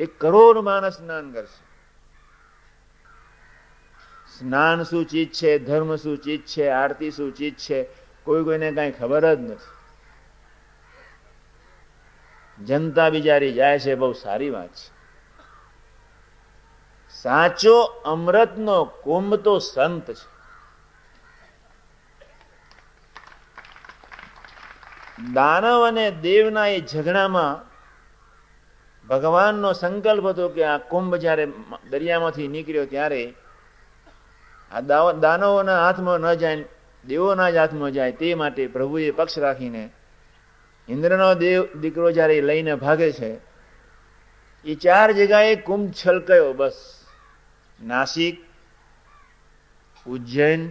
એક કરોડ માણસ સ્નાન કરશે. સ્નાન સૂચિત છે, ધર્મ ચીજ છે, આરતી ચીજ છે, કોઈ કોઈને કઈ ખબર જ નથી. જનતા બિચારી જાય છે બહુ સારી વાત છે. સાચો અમૃતનો કુંભ તો સંત છે. દાનવ અને દેવના એ ઝઘડામાં ભગવાનનો સંકલ્પ હતો કે આ કુંભ જ્યારે દરિયામાંથી નીકળ્યો ત્યારે આ દાનવોના હાથમાં ન જાય દેવોના જ હાથમાં જાય તે માટે પ્રભુએ પક્ષ રાખીને ઇન્દ્રનો દેવ દીકરો જ્યારે લઈને ભાગે છે, એ ચાર જગાએ કુંભ છલકાયો બસ. નાસિક, ઉજ્જૈન,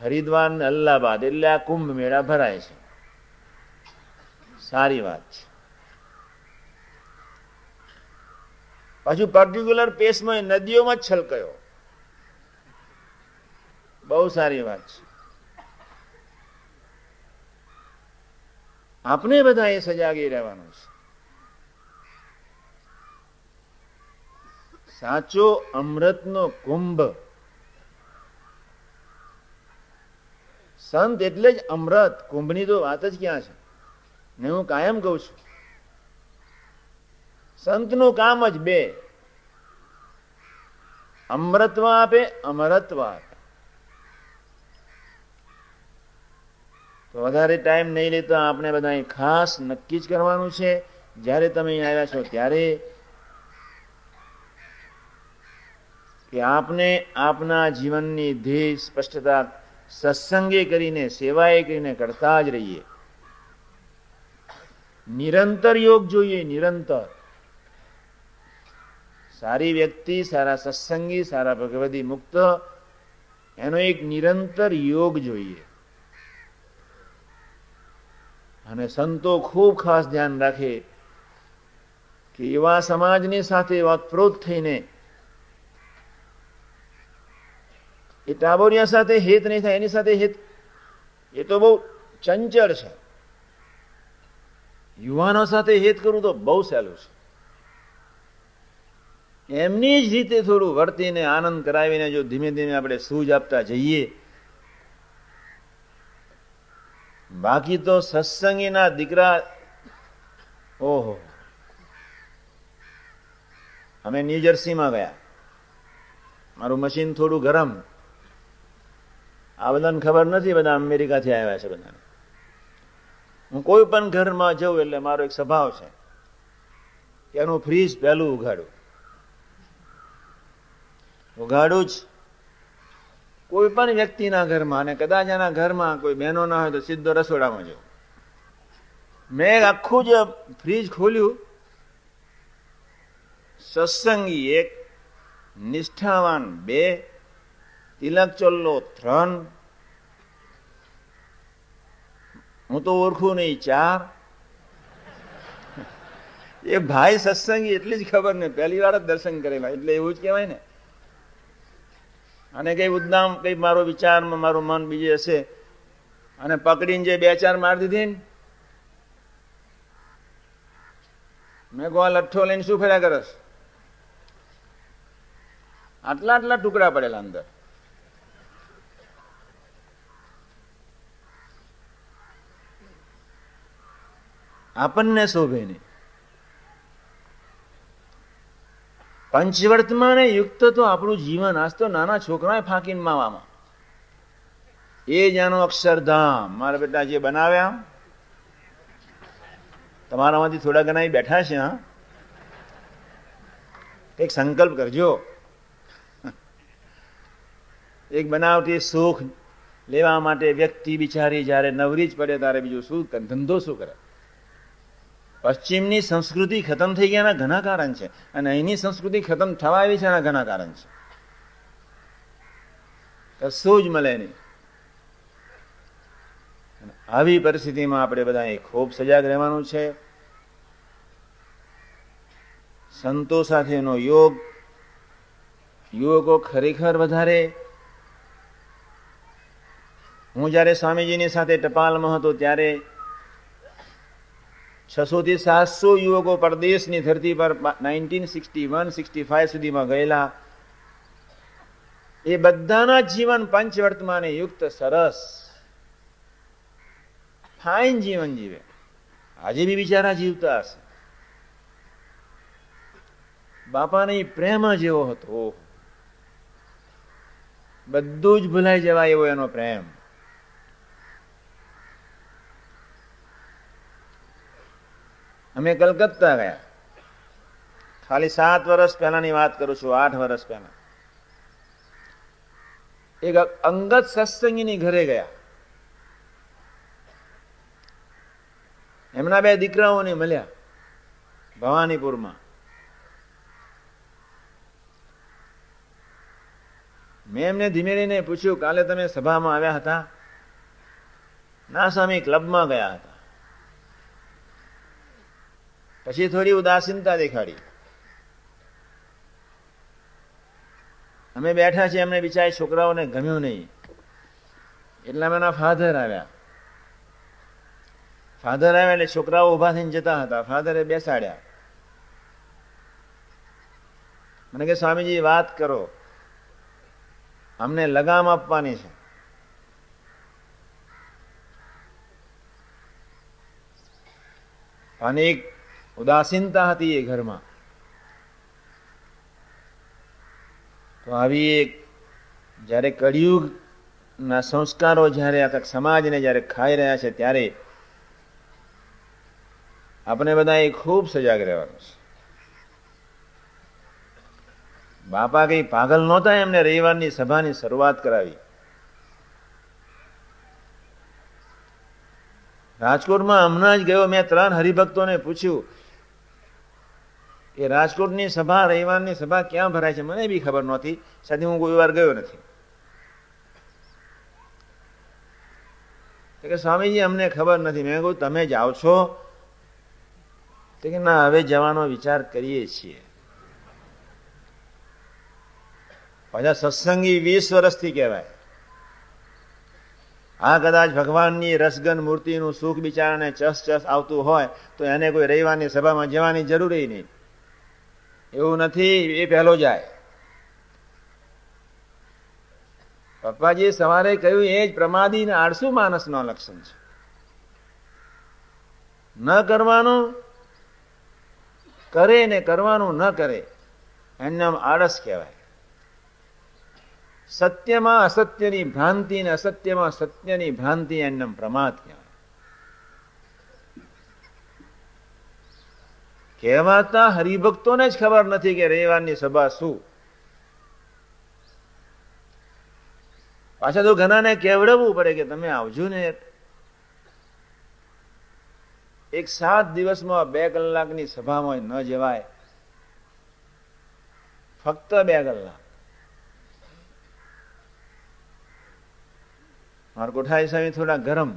હરિદ્વાર ને અલ્હાબાદ એટલે આ કુંભ મેળા ભરાય છે. સારી વાત છે. પાછું પર્ટિક્યુલર પેસમાં નદીઓમાં જ છલકાયો. બહુ સારી વાત છે. આપણે બધા એ સજાગી રહેવાનું છે. સાચો અમૃતનો કુંભ. સંત એટલે જ અમૃત. કુંભની તો વાત જ ક્યાં છે? ને હું કાયમ કઉ છું. સંતનું કામ જ બે. અમૃતવ આપે અમરત્વ આપે તો વધારે ટાઈમ નહીં લેતો, આપણે બધા ખાસ નક્કી જ કરવાનું છે. જ્યારે તમે આવ્યા છો ત્યારે કે આપને આપના જીવનની ધ્યેય, સ્પષ્ટતા સત્સંગે કરીને, સેવાએ કરીને કરતા જ રહીએ. નિરંતર યોગ જોઈએ, નિરંતર. સારી વ્યક્તિ, સારા સત્સંગી, સારા ભગવદી મુક્ત, એનો એક નિરંતર યોગ જોઈએ. અને સંતો ખૂબ ખાસ ધ્યાન રાખે કે એવા સમાજની સાથે વાતપ્રોત થઈને એ ટાબોરિયા સાથે હેત નહીં થાય, એની સાથે હેત. એ તો બહુ ચંચળ છે. યુવાનો સાથે હેત કરવું તો બહુ સહેલું છે. એમની જ રીતે થોડું વર્તીને આનંદ કરાવીને જો ધીમે ધીમે આપણે સૂજ આપતા જઈએ. બાકી તો સત્સંગીના દીકરા, ઓહો. અમે ન્યુજર્સીમાં ગયા. મારું મશીન થોડું ગરમ. આ બધાને ખબર નથી બધા અમેરિકાથી આવ્યા છે બધાને. હું કોઈ પણ ઘરમાં જઉં એટલે મારો એક સ્વભાવ છે કે એનું ફ્રીજ પહેલું ઉઘાડું. ઉઘાડું જ. કોઈ પણ વ્યક્તિના ઘરમાં અને કદાચ એના ઘરમાં કોઈ બહેનો ના હોય તો સીધો રસોડામાં જવું મેં આખું જ ફ્રીજ ખોલ્યું. સત્સંગી એક, નિષ્ઠાવાન બે, તિલક ચોલ્લો ત્રણ. હું તો ઓળખું નહીં, ચાર. એ ભાઈ સત્સંગી એટલી જ ખબર ને, પહેલી વાર જ દર્શન કરેલા, એટલે એવું જ કહેવાય ને. અને કઈ ઉદ્દામ, કઈ મારો વિચારમાં મારું મન બીજે હશે. અને પકડીને જે બે ચાર માર દીધી ને મેં કહો લઠ્ઠો લઈને શું ફર્યા કરસ આટલા આટલા ટુકડા પડેલા અંદર. આપણને શોભે નહીં. પંચવર્તમાને યુક્ત તો આપણું જીવન. આજ તો નાના છોકરા ફાંકીને માવામાં. એ જ આનો અક્ષરધામ. મારા બેટા જે બનાવ્યા, તમારામાંથી થોડા ઘણા બેઠા છે, હા. એક સંકલ્પ કરજો. એક બનાવટી સુખ લેવા માટે વ્યક્તિ બિચારી જ્યારે નવરી જ પડે, ત્યારે બીજું શું ધંધો શું કરે? પશ્ચિમની સંસ્કૃતિ ખતમ થઈ ગયાના ઘણા કારણ છે. અને અહીંની સંસ્કૃતિ ખતમ થવા આવી છે એના ઘણા કારણ છે. કશું જ મળે નહીં. આવી પરિસ્થિતિમાં આપણે બધા ખૂબ સજાગ રહેવાનું છે. સંતો સાથેનો યોગ, યુવકો ખરેખર વધારે. હું જ્યારે સ્વામીજીની સાથે ટપાલમાં હતો ત્યારે છસો થી સાતસો યુવકો પરદેશની ધરતી પર nineteen sixty one, sixty five સુધીમાં ગયેલા. એ બધાના જીવન પંચવર્તમાને યુક્ત સરસ. ફાઇન જીવન જીવે. આજે બી બિચારા જીવતા હશે. બાપાને પ્રેમ જેવો હતો. બધું જ ભૂલાઈ જવાય એવો એનો પ્રેમ. અમે કલકત્તા ગયા. ખાલી સાત વર્ષ પહેલાની વાત કરું છું, આઠ વર્ષ પહેલા. એક અંગત સત્સંગીની ઘરે ગયા. એમના બે દીકરાઓને મળ્યા ભવાનીપુરમાં. મેં એમને ધીમે ધીમે પૂછ્યું, કાલે તમે સભામાં આવ્યા હતા? ના, સ્વામી, ક્લબમાં ગયા હતા. પછી થોડી ઉદાસીનતા દેખાડી. અમે બેઠા છીએ એમને બિચારા છોકરાઓને ગમ્યું નહીં. એટલા એના ફાધર આવ્યા. ફાધર આવ્યા એટલે છોકરાઓ ઊભા થઈને જતા હતા. ફાધરે બેસાડ્યા. મને કે, સ્વામીજી, વાત કરો. અમને લગામ આપવાની છે. અને ઉદાસીનતા હતી એ ઘરમાં. તો આવી એક જ્યારે કળિયુગના સંસ્કારો જ્યારે આખા સમાજને જ્યારે ખાઈ રહ્યા છે ત્યારે આપણે બધાએ ખૂબ સજાગ રહેવાનું છે. બાપા કઈ પાગલ નહોતા એમને રવિવારની સભાની શરૂઆત કરાવી. રાજકોટમાં હમણાં જ ગયો, મેં ત્રણ હરિભક્તોને પૂછ્યું એ રાજકોટની સભા, રવિવારની સભા ક્યાં ભરાય છે મને બી ખબર નહોતી. સાથે હું કોઈ વાર ગયો નથી. કે સ્વામીજી, અમને ખબર નથી. મેં કહ્યું તમે જાઓ છો તો કે, ના, હવે જવાનો વિચાર કરીએ છીએ. પાછા સત્સંગી વીસ વર્ષથી કહેવાય. આ કદાચ ભગવાનની રસગન મૂર્તિનું સુખ બિચારાને ચસ ચસ આવતું હોય, તો એને કોઈ રવિવારની સભામાં જવાની જરૂરી નહીં. એવું નથી, એ પહેલો જાય. પપ્પાજી સવારે કહ્યું, એ જ પ્રમાદી ને આળસુ માણસનો લક્ષણ છે. ન કરવાનું, કરે ને કરવાનું ન કરે એને આળસ કહેવાય. સત્યમાં અસત્યની ભ્રાંતિ ને અસત્યમાં સત્યની ભ્રાંતિ એનું પ્રમાદ કહેવાય. કહેવાતા હરિભક્તોને જ ખબર નથી કે રવિવારની સભા શું. પાછા તો ઘણાને કેવડવું પડે કે તમે આવજો ને. એક સાત દિવસમાં બે કલાકની સભામાં ન જવાય. ફક્ત બે કલાક. મારા કોઠારી સ્વામી થોડા ગરમ.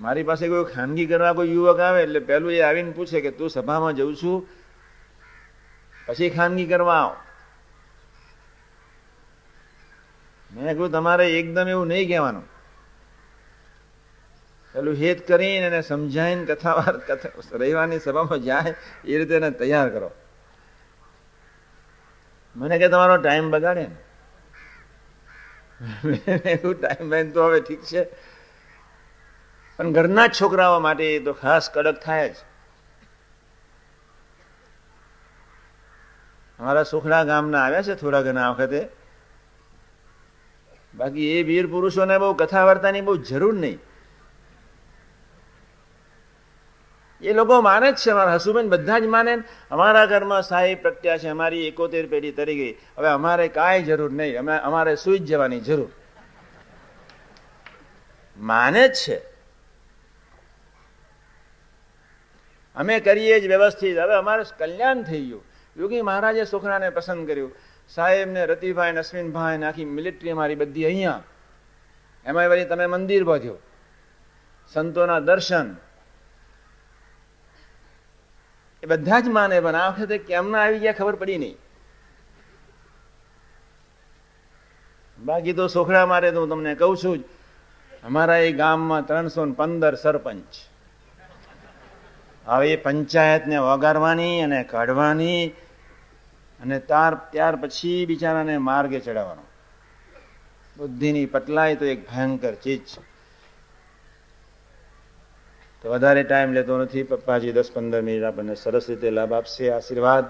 મારી પાસે કોઈ ખાનગી કરવા કોઈ યુવક આવે એટલે પેલું એ આવીને પૂછે કે તું સભામાં જઉં છું? પછી ખાનગી કરવા આવ. મેં કહ્યું તમારે એકદમ એવું નહીં કહેવાનું. પેલું હેત કરીને એને સમજાવીને કથા રવિવારની સભામાં જાય, એ રીતે એને તૈયાર કરો. મને કે, તમારો ટાઈમ બગાડે ને. ટાઈમ બેન તો હવે ઠીક છે. પણ ઘરના છોકરાઓ માટે તો ખાસ કડક થાય જ. અમારા સુખડા ગામના આવ્યા છે થોડા ઘણા વખતે. બાકી એ વીર પુરુષોને બહુ કથા વાર્તાની બહુ જરૂર નહીં. એ લોકો માને જ છે, અમારા હસુબેન બધા જ માને. અમારા ઘરમાં સાહેબ પ્રત્યા છે અમારી એકોતેર પેઢી તરી ગઈ. હવે અમારે કાંઈ જરૂર નહીં. અમે અમારે સુઈ જ જવાની જરૂર. માને જ છે. અમે કરીએ જ વ્યવસ્થિત. હવે અમારે કલ્યાણ થઈ ગયું. યોગી મહારાજે સુખનાને પસંદ કર્યું. સાહેબ ને રતિભાઈ ને અશ્વિનભાઈ ને આખી મિલિટરી અમારી બધી અહીંયા. એમાં વળી તમે મંદિર બાંધ્યો. સંતોના દર્શન. એ બધા જ માને, પણ આ વખતે કેમના આવી ગયા ખબર પડી નહીં. બાકી તો સોખડા મારે તો હું તમને કહું છું જ, અમારા એ ગામમાં ત્રણસો પંદર સરપંચ. હવે પંચાયતને વગાડવાની અને કાઢવાની અને તાર ત્યાર પછી બિચારાને માર્ગે ચડાવવાનો. બુદ્ધિની પટલાય તો એક ભયંકર ચીજ છે. તો વધારે ટાઈમ લેતો નથી. પપ્પાજી દસ પંદર મિનિટ આપણને સરસ રીતે લાભ આપશે. આશીર્વાદ.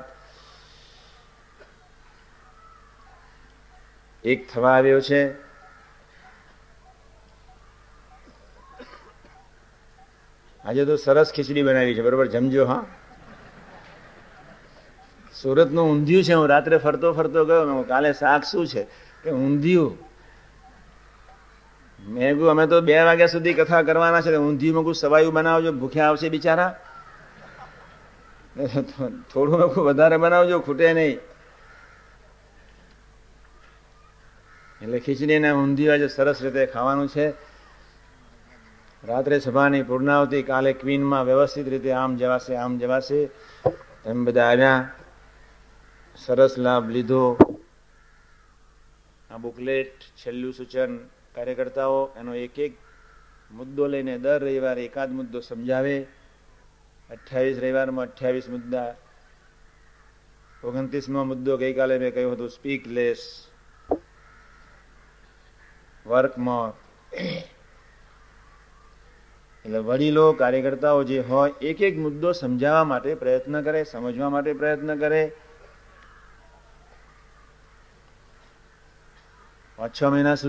એક થવા આવ્યો છે. આજે તો સરસ ખીચડી બનાવી છે, બરોબર? જમજો, હા. સુરતનું ઊંધિયું છે, હું રાત્રે ફરતો ફરતો ગયો કાલે શાક શું છે? કે ઊંધિયું. મેં કહ્યું અમે તો બે વાગ્યા સુધી કથા કરવાના છે ઊંધિયું મગું સવાયું બનાવજો, ભૂખ્યા આવશે બિચારા. થોડું મગું વધારે બનાવજો, ખૂટે નહીં. એટલે ખીચડી ને ઊંધિયું આજે સરસ રીતે ખાવાનું છે. રાત્રે સભાની પૂર્ણાવતી કાલે ક્વીનમાં વ્યવસ્થિત રીતે આમ જવાશે આમ જવાશે. એમ બધા આવ્યા સરસ લાભ લીધો. આ બુકલેટ, છેલ્લું સૂચન કાર્યકર્તાઓ, એનો એક એક મુદ્દો લઈને દર રવિવારે એકાદ મુદ્દો સમજાવે. અઠ્યાવીસ રવિવારમાં અઠ્યાવીસ મુદ્દા. ઓગણત્રીસમો મુદ્દો ગઈકાલે મેં કહ્યું હતું સ્પીક લેસ વર્ક મોર એટલે વડીલો, કાર્યકર્તાઓ જે હોય એક એક મુદ્દો સમજાવવા માટે પ્રયત્ન કરે, સમજવા માટે પ્રયત્ન કરે. પાંચ છ મહિના સુધી